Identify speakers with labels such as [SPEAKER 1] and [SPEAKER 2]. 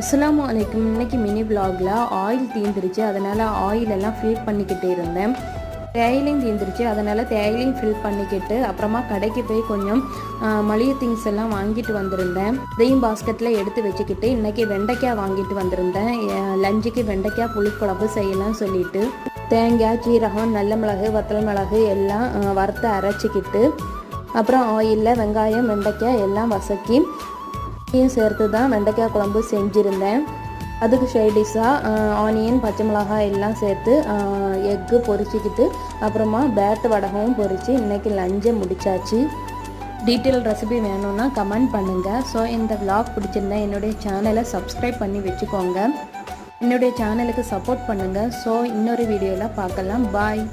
[SPEAKER 1] அஸ்லாம் அலைக்கும். இன்னைக்கு மினி vlogல ஆயில் தீந்துருச்சு. அதனால் ஆயில் எல்லாம் ஃபில் பண்ணிக்கிட்டு இருந்தேன். தேயிலையும் தீந்துருச்சு. அதனால் தேயிலையும் ஃபில் பண்ணிக்கிட்டு அப்புறமா கடைக்கு போய் கொஞ்சம் மளிகை திங்ஸ் எல்லாம் வாங்கிட்டு வந்திருந்தேன். இதையும் பாஸ்கெட்டில் எடுத்து வச்சுக்கிட்டு இன்றைக்கி வெண்டைக்காய் வாங்கிட்டு வந்திருந்தேன். லஞ்சுக்கு வெண்டைக்காய் புளிக்குழம்பு செய்யலாம்னு சொல்லிட்டு தேங்காய் சீரகம் நல்ல மிளகு வத்தல் மிளகு எல்லாம் வறுத்து அரைச்சிக்கிட்டு அப்புறம் ஆயிலில் வெங்காயம் வெண்டைக்காய் எல்லாம் வசக்கி இதையும் சேர்த்து தான் வெண்டைக்காய் குழம்பு செஞ்சுருந்தேன். அதுக்கு ஷைடிஷாக ஆனியன் பச்சை மிளகாய் எல்லாம் சேர்த்து எக்கு பொரிச்சிக்கிட்டு அப்புறமா பேட்டு வடகமும் பொரித்து இன்றைக்கி லஞ்சை முடிச்சாச்சு. டீட்டெயில் ரெசிபி வேணும்னா கமெண்ட் பண்ணுங்கள் ஸோ இந்த vlog பிடிச்சிருந்தா என்னுடைய சேனலை சப்ஸ்கிரைப் பண்ணி வச்சுக்கோங்க. என்னுடைய சேனலுக்கு சப்போர்ட் பண்ணுங்கள் ஸோ இன்னொரு வீடியோவில் பார்க்கலாம். பாய்